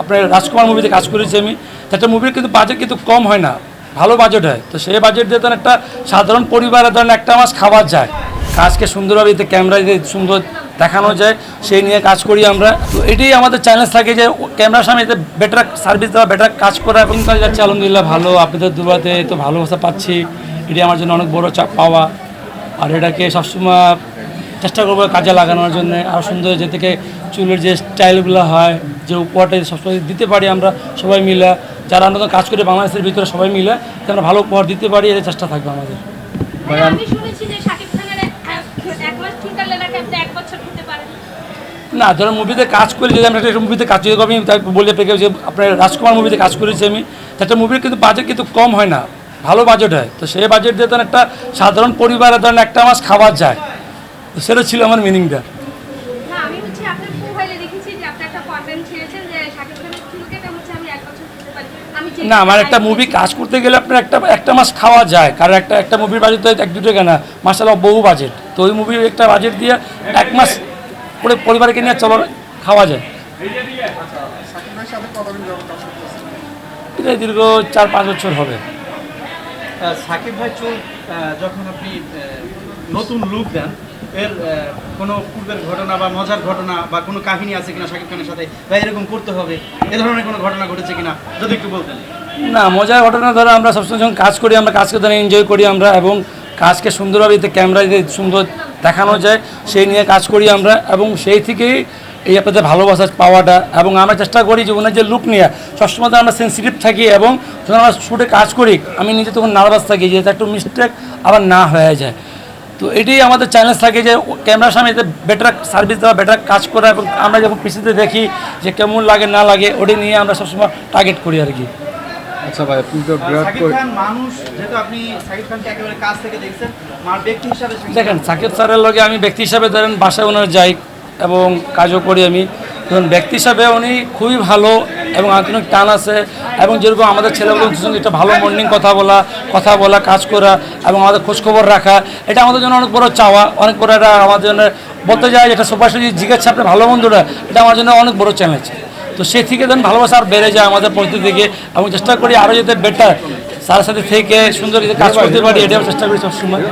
আপনার রাজকুমার মুভিতে কাজ করেছি আমি। একটা মুভির কিন্তু বাজেট কিন্তু কম হয় না। ভালো বাজেট হয়। তো সেই বাজেট দিয়ে ধরেন একটা সাধারণ পরিবারের ধরেন একটা মাস খাবার যায়। কাজকে সুন্দরভাবে এতে ক্যামেরায় দিয়ে সুন্দর দেখানো যায়। সেই নিয়ে কাজ করি আমরা। তো এটাই আমাদের চ্যালেঞ্জ থাকে যে ক্যামেরার সামনে এতে বেটার সার্ভিস দেওয়া বেটার কাজ করা এবং কাজ যাচ্ছে, আলহামদুলিল্লাহ ভালো, আপনাদের দুবাতে তো ভালোবাসা পাচ্ছি। এটি আমার জন্য অনেক বড় চাপ পাওয়া। আর এটাকে সবসময় চেষ্টা করব কাজে লাগানোর জন্য। আরও সুন্দর যে থেকে চুলের যে স্টাইলগুলো হয় যে উপহারটা সবসময় দিতে পারি আমরা সবাই মিলে যারা আমরা কাজ করে বাংলাদেশের ভিতরে সবাই মিলে আমরা ভালো উপহার দিতে পারি এদের চেষ্টা থাকবে আমাদের। না ধরো মুভিতে কাজ করি যদি আমরা একটা মুভিতে কাজ করি আমি তাই বলে আপনাকে যে আপনার রাজকুমার মুভিতে কাজ করেছি আমি একটা মুভির কিন্তু বাজেট কিন্তু কম হয় না ভালো বাজেট হয়। তো সেই বাজেট দিয়ে ধরেন একটা সাধারণ পরিবারের ধরেন একটা মাস খাবার যায়। সেটা ছিল আমার মিনিংটা না আমি হচ্ছে আপনার প্রোফাইলে দেখেছি যে আপনি একটা কন্টেন্ট ছেড়েছেন যে শাকিব খানের চুল কেটে হচ্ছে আমি এক বছর হতে পারি। আমি যে- না আমার একটা মুভি কাজ করতে গেলে আপনার একটা একটা মাস খাওয়া যায়। কারণ একটা একটা মুভির বাজেট তো এক দুটো কেনা মাসাল্লাহ বহু বাজেট তো ওই মুভির একটা বাজেট দিয়ে এক মাস করে পরিবারকে নিয়ে চলো খাওয়া যায়। সাকিব ভাইয়ের সাথে কতদিন যাবত কাজ করতেছেন এটা দীর্ঘ চার পাঁচ বছর হবে। সাকিব ভাই চুল যখন আপনি নতুন লুক দেন। এর কোনো পূর্বের ঘটনা বা মজার ঘটনা বা কোনো কাহিনী আছে কিনা সাকিব খানের সাথে? বা এরকম করতে হবে, এ ধরনের কোনো ঘটনা ঘটেছে কিনা? যদি একটু বলতেন। না, মজার ঘটনা ধরো, আমরা সবসময় যখন কাজ করি, আমরা কাজকে ধরে এনজয় করি আমরা, এবং কাজকে সুন্দরভাবে এতে ক্যামেরায় দিয়ে সুন্দর দেখানো যায়, সেই নিয়ে কাজ করি আমরা, এবং সেই থেকেই এই আপনাদের ভালোবাসা পাওয়াটা, এবং আমরা চেষ্টা করি যে ওনার যে লুক নিয়ে। সবসময় তো আমরা সেন্সিটিভ থাকি, এবং যখন আমরা শ্যুটে কাজ করি, আমি নিজে তখন নার্ভাস থাকি যে একটু মিস্টেক আবার না হয়ে যায়। তো এটাই আমাদের চ্যালেঞ্জ থাকে যে ক্যামেরার সামনে এতে বেটার সার্ভিস দেওয়া বেটার কাজ করা এবং আমরা যখন পিসিতে দেখি যে কেমন লাগে না লাগে ওটা নিয়ে আমরা সবসময় টার্গেট করি আর কি। আচ্ছা ভাই আপনি তো বিরাট কোহলি মানুষ যেহেতু আপনি সাকিব খানকে একেবারে কাছ থেকে দেখছেন মার ব্যক্তি হিসাবে দেখেন সাকিব স্যারের লগে আমি ব্যক্তি হিসাবে ধরেন বাসায় ওনার যাই এবং কাজও করি আমি। ধরুন ব্যক্তি হিসাবে উনি খুবই ভালো এবং আধুনিক টান আছে। এবং যেরকম আমাদের ছেলেগুলোর সঙ্গে একটা ভালো মর্নিং কথা বলা কথা বলা, কাজ করা, এবং আমাদের খোঁজখবর রাখা, এটা আমাদের জন্য অনেক বড় চাওয়া, অনেক বড় একটা আমাদের জন্য বলতে যায় সবার সাথে জিজ্ঞাসা আপনার ভালো বন্ধুরা, এটা আমার জন্য অনেক বড় চ্যালেঞ্জ তো সে থেকে ধরুন ভালোবাসা আর বেড়ে যায় আমাদের পরিস্থিতি থেকে এবং চেষ্টা করি আরও যাতে বেটার স্যারের সাথে থেকে সুন্দর কাজ করতে পারি, এটাও চেষ্টা করি সবসময়।